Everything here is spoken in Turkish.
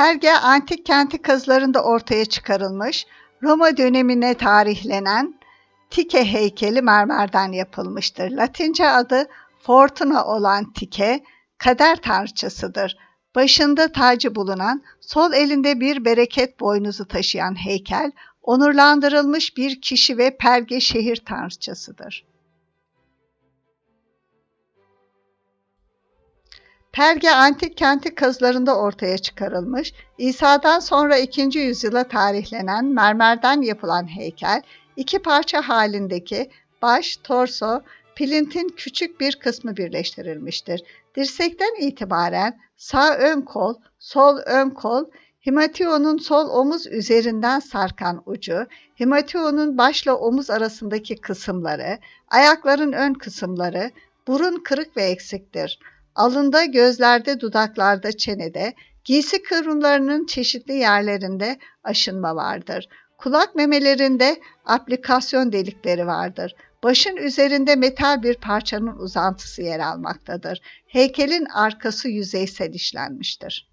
Perge antik kenti kazılarında ortaya çıkarılmış, Roma dönemine tarihlenen Tike heykeli mermerden yapılmıştır. Latince adı Fortuna olan Tike, kader tanrıçasıdır. Başında tacı bulunan, sol elinde bir bereket boynuzu taşıyan heykel, onurlandırılmış bir kişi ve Perge şehir tanrıçasıdır. Perge antik kenti kazılarında ortaya çıkarılmış, İsa'dan sonra 2. yüzyıla tarihlenen mermerden yapılan heykel, iki parça halindeki baş, torso, pilintin küçük bir kısmı birleştirilmiştir. Dirsekten itibaren sağ ön kol, sol ön kol, Himation'un sol omuz üzerinden sarkan ucu, Himation'un başla omuz arasındaki kısımları, ayakların ön kısımları, burun kırık ve eksiktir. Alında, gözlerde, dudaklarda, çenede, giysi kıvrımlarının çeşitli yerlerinde aşınma vardır. Kulak memelerinde aplikasyon delikleri vardır. Başın üzerinde metal bir parçanın uzantısı yer almaktadır. Heykelin arkası yüzeysel işlenmiştir.